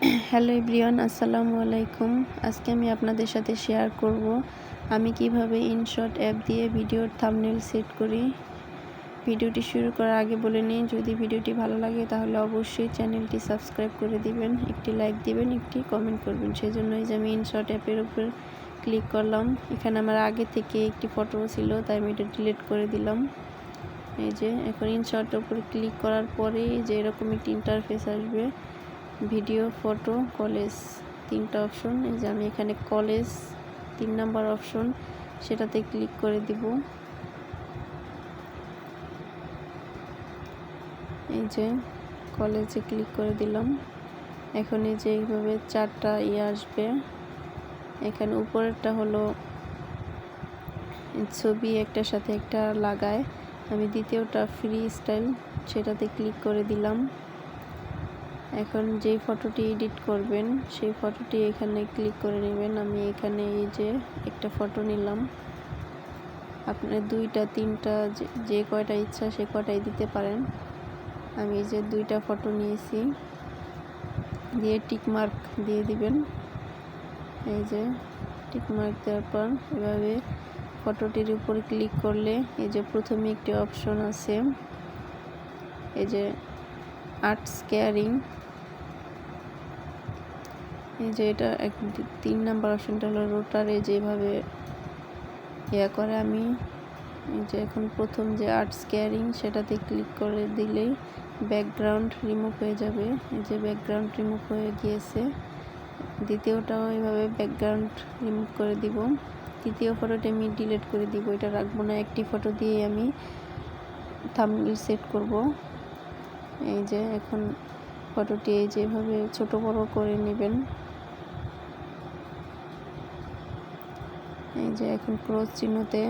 Hello everyone, আসসালামু আলাইকুম। আজকে আমি আপনাদের সাথে শেয়ার করব আমি কীভাবে ইনশট অ্যাপ দিয়ে ভিডিওর থামনেল সেট করি। ভিডিওটি শুরু করার আগে বলে নিই, যদি ভিডিওটি ভালো লাগে তাহলে অবশ্যই চ্যানেলটি সাবস্ক্রাইব করে দিবেন, একটি লাইক দিবেন, একটি কমেন্ট করবেন। সেজন্যই যে আমি ইনশট অ্যাপের উপর ক্লিক করলাম। এখানে আমার আগে থেকে একটি ফটো ছিল, তাই আমি এটা ডিলিট করে দিলাম। এই যে, এখন ইনশটের উপরে ক্লিক করার পরে যে এরকম একটি ইন্টারফেস আসবে ভিডিও, ফটো, কলেজ, তিনটা অপশন এই যে আমি এখানে কলেজ, তিন নাম্বার অপশন সেটাতে ক্লিক করে দিব। এই যে কলেজে ক্লিক করে দিলাম। এখন এই যে এইভাবে চারটা ইয়ে আসবে। এখানে উপরেরটা হলো ছবি একটার সাথে একটা লাগায়। আমি দ্বিতীয়টা ফ্রি স্টাইল সেটাতে ক্লিক করে দিলাম। এখন যেই ফটোটি এডিট করবেন, সেই ফটোটি এখানে ক্লিক করে নেবেন। আমি এখানে এই যে একটা ফটো নিলাম। আপনার দুইটা, তিনটা, যে কয়টা ইচ্ছা সে কয়টাই দিতে পারেন। আমি এই যে দুইটা ফটো নিয়েছি। দিয়ে টিক মার্ক দিয়ে দিবেন। এই যে টিক মার্ক দেওয়ার পর এভাবে ফটোটির উপর ক্লিক করলে এই যে প্রথমে একটি অপশন আছে। এই যে আর্ট স্কেয়ারিং। এই যে এটা এক তিন নাম্বার অপশনটা হলো রোটারে যেভাবে ইয়া করে আমি যে এখন প্রথম যে আর্ট স্কেয়ারিং সেটাতে ক্লিক করে দিলেই ব্যাকগ্রাউন্ড রিমুভ হয়ে যাবে। যে ব্যাকগ্রাউন্ড রিমুভ হয়ে গিয়েছে। দ্বিতীয়টাও এইভাবে ব্যাকগ্রাউন্ড রিমুভ করে দিব। তৃতীয় ফটোটা আমি ডিলিট করে দিব। এটা রাখব না। একটি ফটো দিয়ে আমি থামনেল সেট করব। এই যে এখন ফটোটি এই যেভাবে ছোট বড় করে নেবেন। এই যে এখন ক্রস চিহ্নতে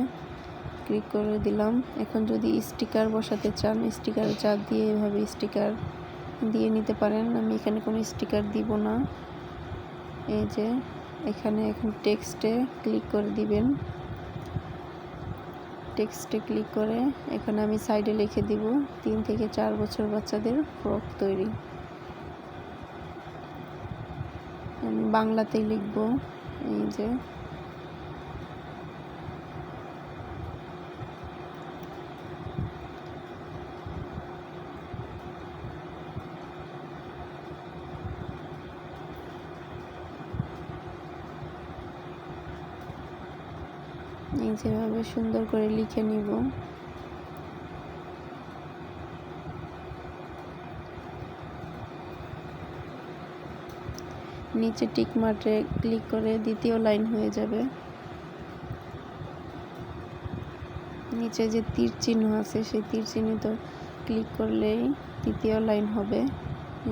ক্লিক করে দিলাম। এখন যদি স্টিকার বসাতে চান, স্টিকার চাপ দিয়ে এভাবে স্টিকার দিয়ে নিতে পারেন। আমি এখানে কোনো স্টিকার দিব না। এই যে এখানে এখন টেক্সটে ক্লিক করে দিবেন। টেক্সটে ক্লিক করে এখানে আমি সাইডে লিখে দিব, তিন থেকে চার বছর বাচ্চাদের ফ্রক তৈরি। আমি বাংলাতেই লিখব, এই যে এই যেভাবে সুন্দর করে লিখে নিব। নিচে টিক মার্টে ক্লিক করে দ্বিতীয় লাইন হয়ে যাবে। নিচে যে তীর চিহ্ন আছে, সেই তীর চিহ্নিত ক্লিক করলেই তৃতীয় লাইন হবে।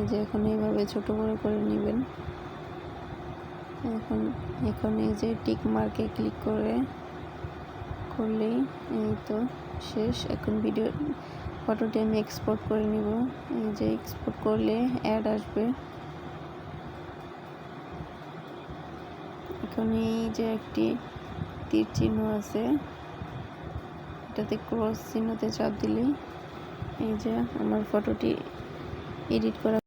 যে এখন এইভাবে ছোট করে করে নেবেন। এখন এখন এই যে টিক মার্কে ক্লিক করে করলেই এই তো শেষ। এখন ভিডিও ফটোটি আমি এক্সপোর্ট করে নিব। এই যে এক্সপোর্ট করলে অ্যাড আসবে। এখন এই যে একটি তীর চিহ্ন আছে, এটাতে ক্রস চিহ্নতে চাপ দিলেই এই যে আমার ফটোটি এডিট করা